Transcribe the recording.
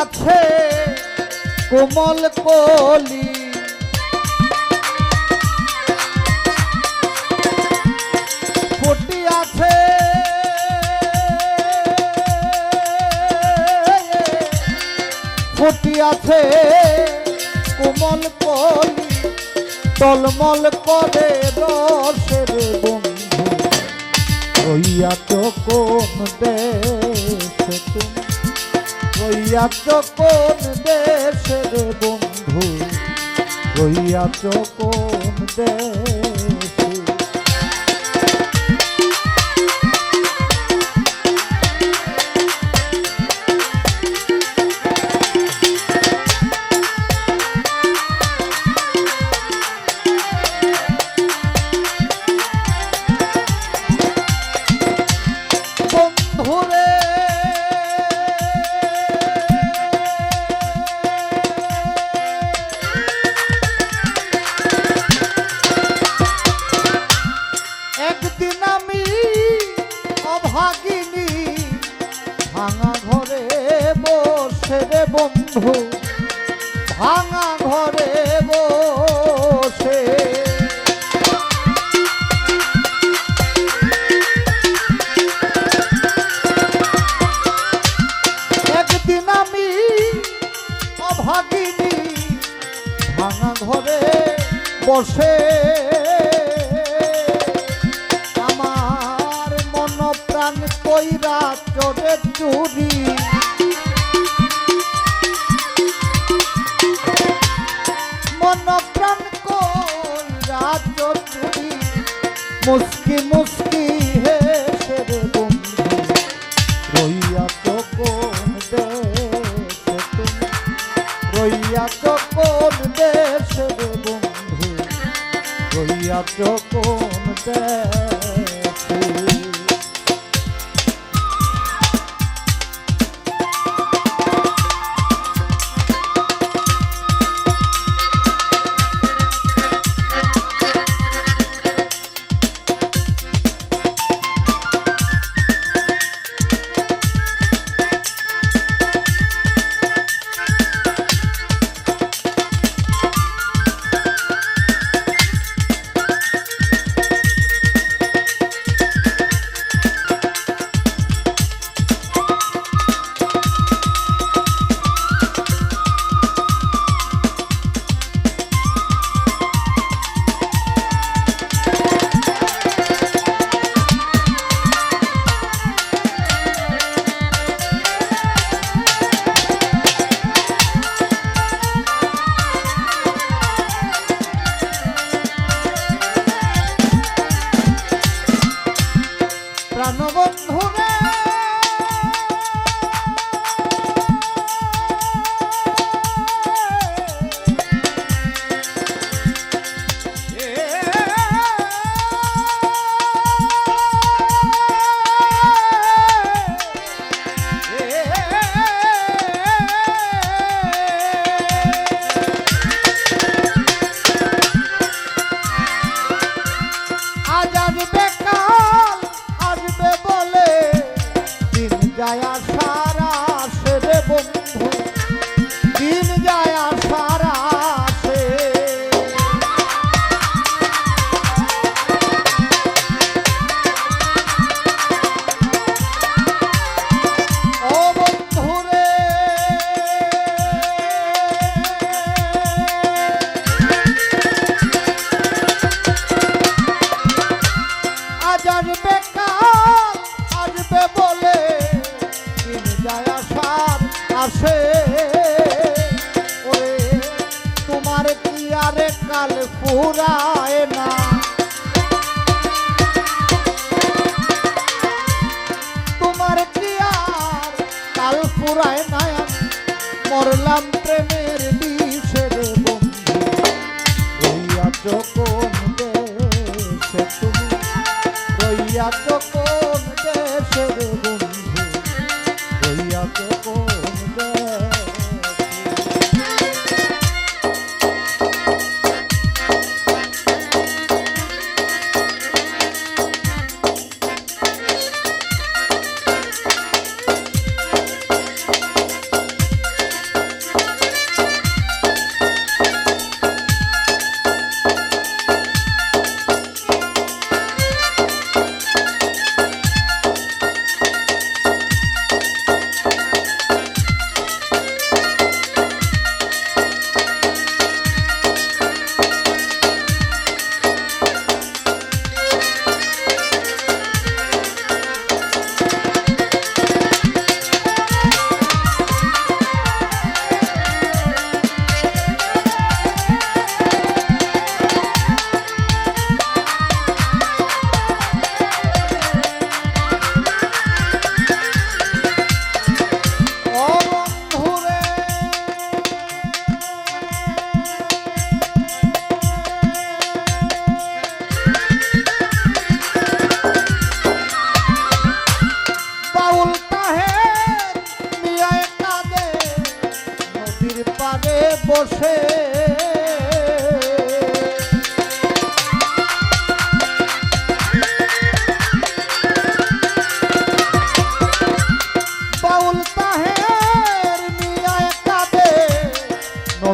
আছে কোমল কলি। আছে। কোমল কলি। টলমল করে রসের বন্ধু। রইয়াছ কোন দেশে তুমি? রইয়াছ কোন দেশের বন্ধু রইয়া কোন দেশে বন্ধু, ভাঙা ঘরে বসে। একদিন আমি অভাগিনী ভাঙা ঘরে বসে। আমার মন প্রাণ কইরা চোরে চুরি। মন প্রাণ কইরা চুরি মুস্কি মুস্কি হেসে রে বন্ধু। কোন তুমি। রইয়াছ কোন কোন দেশে আরে কাল পুরায় না। তোমার কি আর কাল পুরায় না? মরলাম প্রেমের